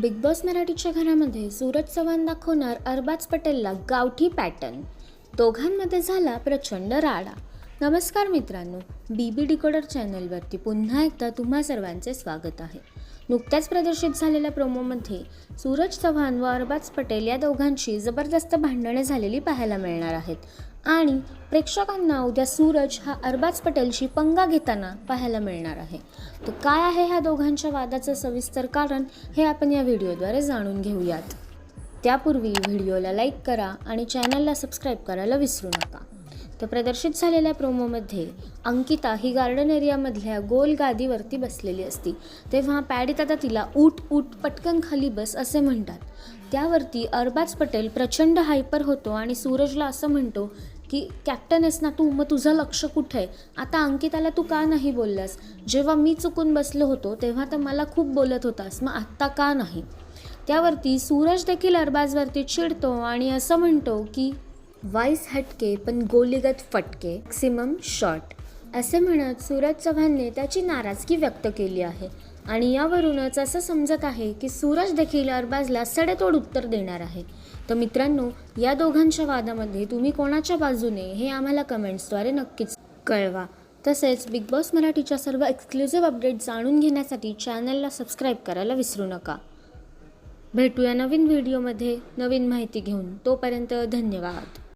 Big boss मराठीच्या घरामध्ये सूरज चव्हाण दाखवणार अरबाज पटेलला गावठी पॅटर्न. दोघांमध्ये झाला प्रचंड राडा. नमस्कार मित्रांनो बी बी डिकोडर चॅनलवरती पुन्हा एकदा तुम्हा सर्वांचे स्वागत आहे. नुकत्याच प्रदर्शित झालेल्या प्रोमोमध्ये सूरज चव्हाण व अरबाज पटेल या दोघांची जबरदस्त भांडणे झालेली पाहायला मिळणार आहेत. आणि प्रेक्षकांना उद्या सूरज हा अरबाज पटेलशी पंगा घेताना पाहायला मिळणार आहे. तर काय आहे ह्या दोघांच्या वादाचं सविस्तर कारण हे आपण या व्हिडिओद्वारे जाणून घेऊयात. त्यापूर्वी व्हिडिओला लाईक करा आणि चॅनलला सबस्क्राईब करायला विसरू नका. तर प्रदर्शित झालेल्या प्रोमोमध्ये अंकिता ही गार्डन एरियामधल्या गोल गादीवरती बसलेली असती. तेव्हा पॅडीत आता तिला ऊट उठ पटकन खाली बस असे म्हणतात. त्यावरती अरबाज पटेल प्रचंड हायपर होतो आणि सूरजला असं म्हणतो की कॅप्टन आहेस ना तू मग तुझं लक्ष कुठे आहे? आता अंकिताला तू का नाही बोललास? जेव्हा मी चुकून बसलो होतो तेव्हा तर मला खूप बोलत होतास मग आत्ता का नाही? त्यावरती सूरज देखील अरबाजवरती चिडतो आणि असं म्हणतो की वाईस हटके पण गोलीगत फटके मॅक्सिमम शॉट असे म्हणत सूरज चव्हाणने त्याची नाराजगी व्यक्त केली आहे. आणि यावरूनच असं समजत आहे की सूरज देखील अरबाजला सडेतोड उत्तर देणार आहे. तर मित्रांनो या दोघांच्या वादामध्ये तुम्ही कोणाच्या बाजूने हे आम्हाला कमेंट्सद्वारे नक्कीच कळवा. तसेच बिग बॉस मराठीच्या सर्व एक्सक्लुझिव्ह अपडेट जाणून घेण्यासाठी चॅनलला सबस्क्राईब करायला विसरू नका. भेटूया नवीन व्हिडिओमध्ये नवीन माहिती घेऊन. तोपर्यंत धन्यवाद.